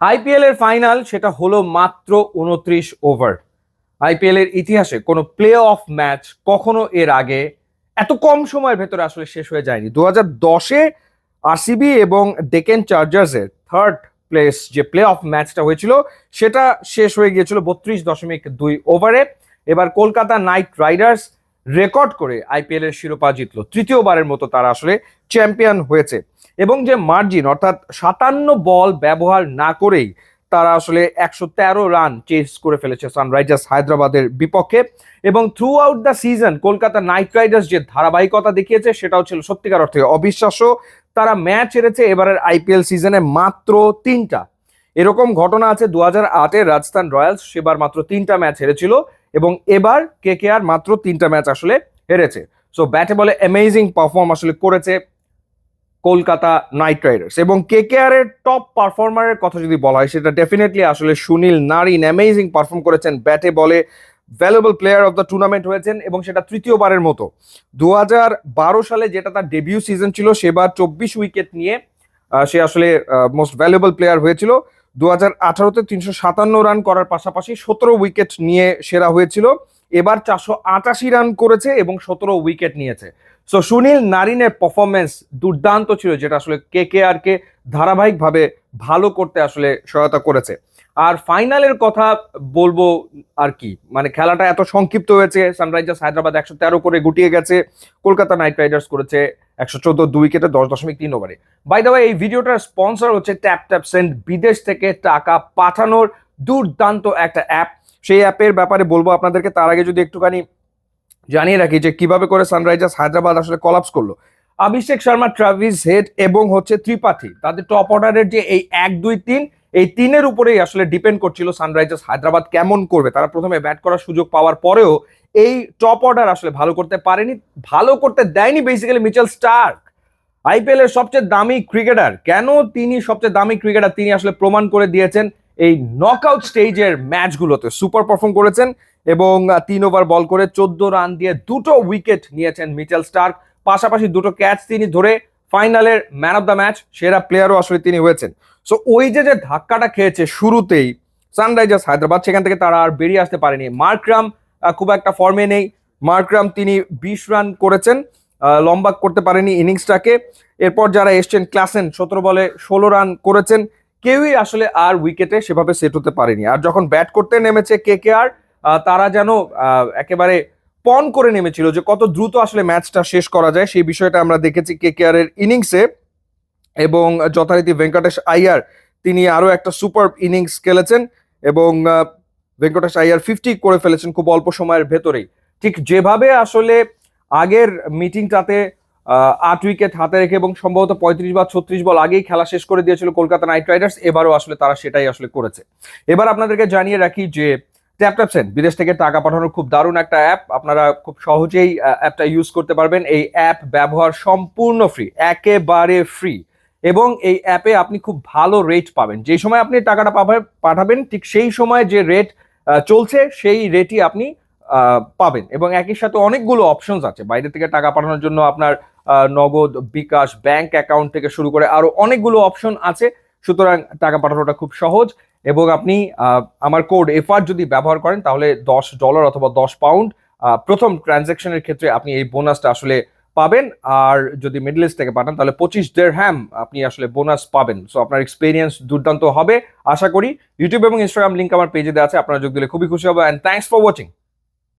IPL এর final সেটা হলো মাত্র উনত্রিশ ওভার আইপিএল এর ইতিহাসে কোনো প্লে অফ ম্যাচ কখনো এর আগে এত কম সময়ের ভেতরে আসলে শেষ হয়ে যায়নি। দু হাজার দশে আরসিবি এবং ডেকেন চার্জার্সের থার্ড প্লেস যে প্লে অফ ম্যাচটা হয়েছিল, সেটা শেষ হয়ে গিয়েছিল বত্রিশ দশমিক দুই ওভারে এবার কলকাতা নাইট রাইডার্স রেকর্ড করে আইপিএল এর শিরোপা জিতলো। তৃতীয়বারের মতো তারা আসলে চ্যাম্পিয়ন হয়েছে। এবং যে মার্জিন অর্থাৎ সাতান্ন বল ব্যবহার না করেই তারা আসলে একশো তেরো রান চেস করে ফেলেছে সানরাইজার্স হায়দ্রাবাদের বিপক্ষে। এবং through out the season Kolkata knight riders যে ধারাবাহিকতা দেখিয়েছে সেটাও ছিল সত্যিকার অর্থে অবিশ্বাস্য। তারা ম্যাচ হেরেছে এবারের আইপিএল সিজনে মাত্র তিনটা। এরকম ঘটনা আছে দু হাজার আটের রাজস্থান রয়্যালস, সেবার মাত্র তিনটা ম্যাচ হেরেছিল এবং এবার কে কে আর মাত্র তিনটা ম্যাচ আসলে হেরেছে। সো ব্যাটে বলে অ্যামেজিং পারফর্ম আসলে করেছে। Kolkata knight riders. এবং কে কে আর এর টপ পারফর্মারের কথা যদি বলা হয়, সেটা ডেফিনেটলি আসলে সুনীল নারিন অ্যামেজিং পারফর্ম করেছেন। ব্যাটে বলে valuable player of the tournament হয়েছেন এবং সেটা তৃতীয়বারের মতো। দু সালে যেটা তার ডেবিউ সিজন ছিল, সেবার চব্বিশ উইকেট নিয়ে সে আসলে মোস্ট ভ্যালুয়েবল প্লেয়ার হয়েছিল। দু হাজার আঠারোতে তিনশো সাতান্ন রান করার পাশাপাশি সতেরো উইকেট নিয়ে সেরা হয়েছিল। এবার চারশো আটাশি রান করেছে এবং সতেরো উইকেট নিয়েছে। সো সুনীল নারিনের পারফরমেন্স দুর্দান্ত ছিল, যেটা আসলে কে কে আর কে ধারাবাহিকভাবে ভালো করতে আসলে সহায়তা করেছে। আর ফাইনালের কথা বলব আর কি মানে খেলাটা এত সংক্ষিপ্ত হয়েছে সানরাইজার্স হায়দ্রাবাদ একশো তেরো করে গুটিয়ে গেছে, কলকাতা নাইট রাইডার্স করেছে একশো চোদ্দ, দুই উইকেটে দশ দশমিক তিন ওভারে। বাই দ্য এই ভিডিওটার স্পন্সর হচ্ছে ট্যাপ ট্যাপ সেন্ড বিদেশ থেকে টাকা পাঠানোর দুর্দান্ত একটা অ্যাপ সেই অ্যাপের ব্যাপারে বলব আপনাদেরকে, তার আগে যদি একটুখানি জানিয়ে রাখি যে কীভাবে করে সানরাইজার্স হায়দ্রাবাদ আসলে কলাপস করল। অভিষেক শর্মা ট্রাভিস হেড এবং হচ্ছে ত্রিপাঠী, তাদের টপ অর্ডারের যে এই এক, দুই, তিন, এই তিনের উপরেই আসলে ডিপেন্ড করছিল সানরাইজার্স হায়দ্রাবাদ কেমন করবে। তারা প্রথমে ব্যাট করার সুযোগ পাওয়ার পরেও এই টপ অর্ডার আসলে ভালো করতে পারেনি, ভালো করতে দেয়নি বেসিক্যালি মিচেল স্টার্ক আইপিএল এর সবচেয়ে দামি ক্রিকেটার কেন তিনি সবচেয়ে দামি ক্রিকেটার তিনি আসলে প্রমাণ করে দিয়েছেন এই নকআউট স্টেজের ম্যাচগুলোতে সুপার পারফর্ম করেছেন এবং তিন ওভার বল করে চোদ্দ রান দিয়ে দুটো উইকেট নিয়েছেন মিচেল স্টার্ক। পাশাপাশি দুটো ক্যাচ তিনি ধরে ফাইনালের ম্যান অফ দ্য ম্যাচ সেরা প্লেয়ারও আসলে তিনি হয়েছেন। সো ওই যে যে ধাক্কাটা খেয়েছে শুরুতেই সানরাইজার্স হায়দ্রাবাদ, সেখান থেকে তারা আর বেরিয়ে আসতে পারেনি। মার্করাম খুব একটা ফর্মে নেই। মার্করাম তিনি বিশ রান করেছেন লম্বা করতে পারেনি ইনিংসটাকে এরপর যারা এসছেন ক্লাসেন সতেরো বলে ষোলো রান করেছেন। কেউই আসলে আর উইকেটে সেভাবে সেট হতে পারেনি। আর যখন ব্যাট করতে নেমেছে কে কে আর তারা যেন একেবারে পন করে নেমেছিল যে কত দ্রুত আসলে ম্যাচটা শেষ করা যায়, সেই বিষয়টা আমরা দেখেছি কে কে আর এর ইনিংসে এবং যথারীতি ভেঙ্কটেশ আইয়ার, তিনি আরও একটা সুপার ইনিংস খেলেছেন এবং ভেঙ্কটেশ আইয়ার ফিফটি করে ফেলেছেন খুব অল্প সময়ের ভেতরেই। ঠিক যেভাবে আসলে আগের মিটিংটাতে আট উইকেট হাতে রেখে এবং সম্ভবত পঁয়ত্রিশ বা ছত্রিশ বল আগেই খেলা শেষ করে দিয়েছিল কলকাতা নাইট রাইডার্স, এবারও আসলে তারা সেটাই আসলে করেছে। এবার আপনাদেরকে জানিয়ে রাখি যে ট্যাপ ট্যাপ বিদেশ থেকে টাকা পাঠানোর খুব দারুণ একটা অ্যাপ, আপনারা খুব সহজেই অ্যাপটা ইউজ করতে পারবেন। এই অ্যাপ ব্যবহার সম্পূর্ণ ফ্রি একেবারে ফ্রি এবং এই অ্যাপে আপনি খুব ভালো রেট পাবেন। যেই সময় আপনি টাকাটা পাঠাবেন, ঠিক সেই সময় যে রেট চলছে, সেই রেটই আপনি পাবেন। এবং একই সাথে অনেকগুলো অপশনস আছে। বাইরে থেকে টাকা পাঠানোর জন্য আপনার নগদ, বিকাশ ব্যাংক অ্যাকাউন্ট থেকে শুরু করে আরও অনেকগুলো অপশন আছে। সুতরাং টাকা পাঠানোটা খুব সহজ এবং আপনি আমার কোড এফআর যদি ব্যবহার করেন, তাহলে দশ ডলার অথবা দশ পাউন্ড প্রথম ট্রানজ্যাকশনের ক্ষেত্রে আপনি এই বোনাসটা আসলে পাবেন। আর যদি মিডল ইস্ট থেকে পাঠান, তাহলে পঁচিশ দেড় হ্যাম আপনি আসলে বোনাস পাবেন। সো আপনার এক্সপিরিয়েন্স দুর্দান্ত হবে। আশা করি ইউটিউব এবং ইনস্টাগ্রাম লিঙ্ক আমার পেজে দেওয়া আছে, আপনারা যোগ দিলে খুবই খুশি হবে। And thanks for watching